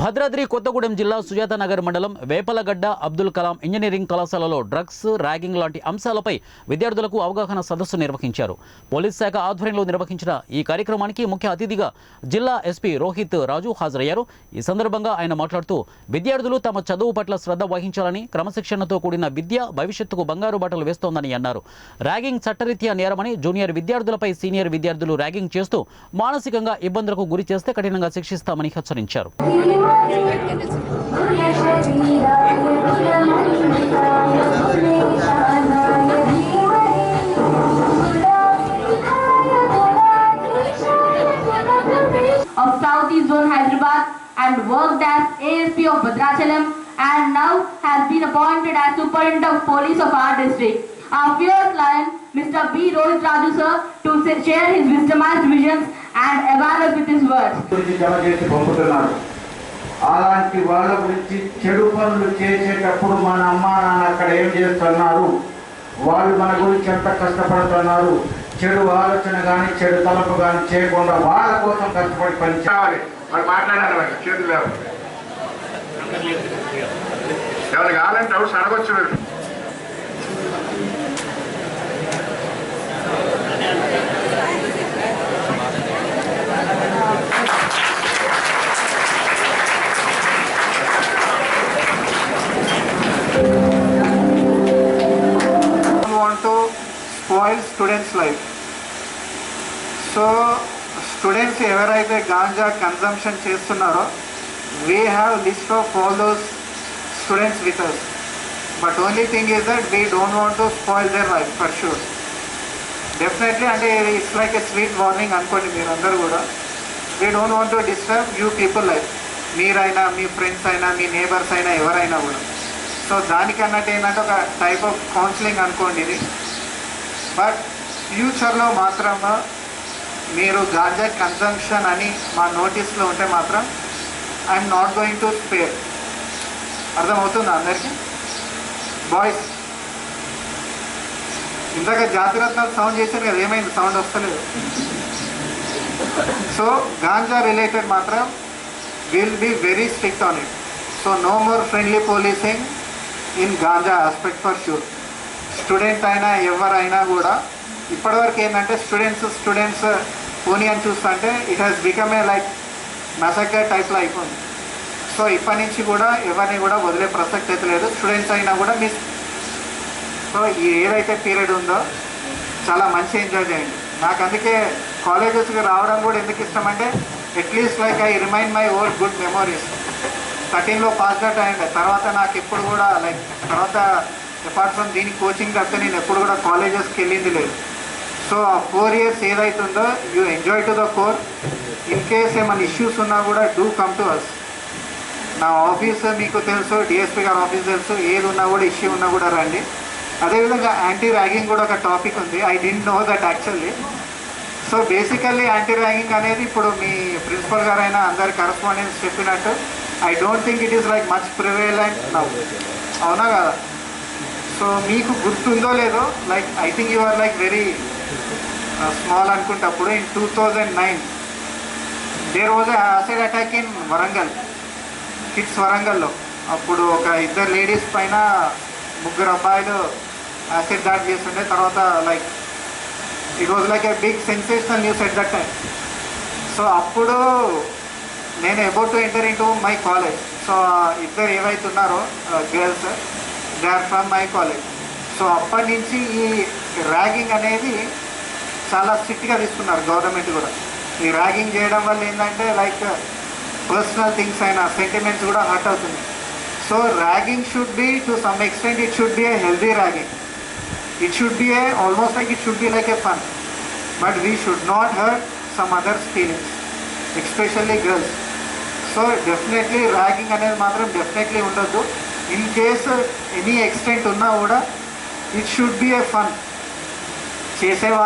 భద్రాద్రి కొత్తగూడెం జిల్లా సుజాతనగర్ మండలం వేపలగడ్డ అబ్దుల్ కలాం ఇంజనీరింగ్ కళాశాలలో డ్రగ్స్ ర్యాగింగ్ లాంటి అంశాలపై విద్యార్థులకు అవగాహన సదస్సు నిర్వహించారు. పోలీస్ శాఖ ఆధ్వర్యంలో నిర్వహించిన ఈ కార్యక్రమానికి ముఖ్య అతిథిగా జిల్లా ఎస్పీ రోహిత్ రాజు హాజరయ్యారు. ఈ సందర్భంగా ఆయన మాట్లాడుతూ విద్యార్థులు తమ చదువు పట్ల శ్రద్ధ వహించాలని క్రమశిక్షణతో కూడిన విద్య భవిష్యత్తుకు బంగారు బాటలు వేస్తోందని అన్నారు. ర్యాగింగ్ చట్టరీత్యా నేరమని జూనియర్ విద్యార్థులపై సీనియర్ విద్యార్థులు ర్యాగింగ్ చేస్తూ మానసికంగా ఇబ్బందులకు గురి చేస్తే కఠినంగా శిక్షిస్తామని హెచ్చరించారు. Of Southeast Zone Hyderabad and worked as ASP of Bhadrachalam and now has been appointed as Superintendent of Police of our district. Our feared client, Mr. B. Rohit Raju sir, to share his wisdomized visions and awareness with his words. అలాంటి వాళ్ళ గురించి చెడు పనులు చేసేటప్పుడు మన అమ్మ నాన్న అక్కడ ఏం చేస్తున్నారు? వాళ్ళు మన గురించి ఎంత కష్టపడుతున్నారు? చెడు ఆలోచన కానీ చెడు తలపు కానీ చేయకుండా వాళ్ళ కోసం కష్టపడి పని చేయాలి. మరి మాట్లాడారు చేతులు లేవు. ఎవరికి కావాలంటే డౌట్స్ అడగొచ్చు spoil students life so students ఎవరైతే గాంజా కన్జంప్షన్ చేస్తున్నారో we have list of all those students with us but only thing is that we don't want to spoil their life for sure definitely అంటే it's like a sweet warning అనుకోండి మీరు అందరూ కూడా. We don't want to disturb you people life మీరైనా మీ friends అయినా మీ neighbours అయినా ఎవరైనా కూడా. సో దానికి అన్నట్టు ఏంటంటే ఒక టైప్ ఆఫ్ కౌన్సిలింగ్ అనుకోండి ఇది. బట్ ఫ్యూచర్లో మాత్రం మీరు గాంజా కన్జంప్షన్ అని మా నోటీస్లో ఉంటే మాత్రం I'm not going to spare. అర్థమవుతుందా అందరికీ? బాయ్స్ ఇందాక జాతిరత్నాలు సౌండ్ చేశారు కదా ఏమైంది? సౌండ్ వస్తలేదు. సో గాంజా రిలేటెడ్ మాత్రం will be very strict on it. So no more friendly policing in ganja aspect for sure student అయినా ఎవరైనా కూడా ఇప్పటివరకు ఏంటంటే స్టూడెంట్స్ స్టూడెంట్స్ పోనీ అని చూస్తుంటే it has become a like massacre టైప్లో అయిపోయింది సో ఇప్పటి నుంచి కూడా ఎవరిని కూడా వదిలే ప్రసక్తి అయితే లేదు. స్టూడెంట్స్ అయినా కూడా మీ సో ఈ ఏదైతే పీరియడ్ ఉందో చాలా మంచి ఎంజాయ్ చేయండి. నాకు అందుకే కాలేజెస్కి రావడం కూడా ఎందుకు ఇష్టం అంటే at least like I remind my old good memories థర్టీన్లో pass out అయ్యండి తర్వాత నాకు ఎప్పుడు కూడా లైక్ తర్వాత అపార్ట్ ఫ్రమ్ దీని కోచింగ్ తప్ప నేను ఎప్పుడు కూడా కాలేజెస్కి వెళ్ళింది లేదు. సో ఆ ఫోర్ ఇయర్స్ ఏదైతుందో you enjoy to the core in case ఏమైనా ఇష్యూస్ ఉన్నా కూడా డూ కమ్ టు అస్ నా ఆఫీస్ మీకు తెలుసు డిఎస్పీ గారి ఆఫీస్ తెలుసు. ఏది ఉన్నా కూడా ఇష్యూ ఉన్నా కూడా రండి. అదేవిధంగా యాంటీ ర్యాగింగ్ కూడా ఒక టాపిక్ ఉంది. I didn't know that actually so basically anti ragging అనేది ఇప్పుడు మీ ప్రిన్సిపల్ గారైనా అందరి కరస్పాండెన్స్ చెప్పినట్టు I don't think it is like much prevalent now అవునా కదా? సో మీకు గుర్తుందో లేదో like I think you are like very small అనుకుంటప్పుడు in two thousand nine there was acid attack in Warangal kids వరంగల్లో అప్పుడు ఒక ఇద్దరు లేడీస్ పైన ముగ్గురు అబ్బాయిలు యాసిడ్ దాడి చేస్తుండే. తర్వాత like it was like a big sensational news at that time so అప్పుడు నేను about to enter into my college so ఇద్దరు ఏమైతున్నారో girls they are from my college so అప్పటి నుంచి ఈ ర్యాగింగ్ అనేది చాలా స్ట్రిక్ట్గా తీసుకున్నారు గవర్నమెంట్ కూడా. ఈ ర్యాగింగ్ చేయడం వల్ల ఏంటంటే లైక్ పర్సనల్ థింగ్స్ అయినా సెంటిమెంట్స్ కూడా హర్ట్ అవుతున్నాయి so ragging should be to some extent it should be a healthy ragging it should be a almost like it should be like a fun but we should not hurt some others feelings especially girls so definitely ragging అనేది మాత్రం definitely ఉండొద్దు. In case any extent ఉన్నా కూడా it should be a fun చేసేవాళ్ళు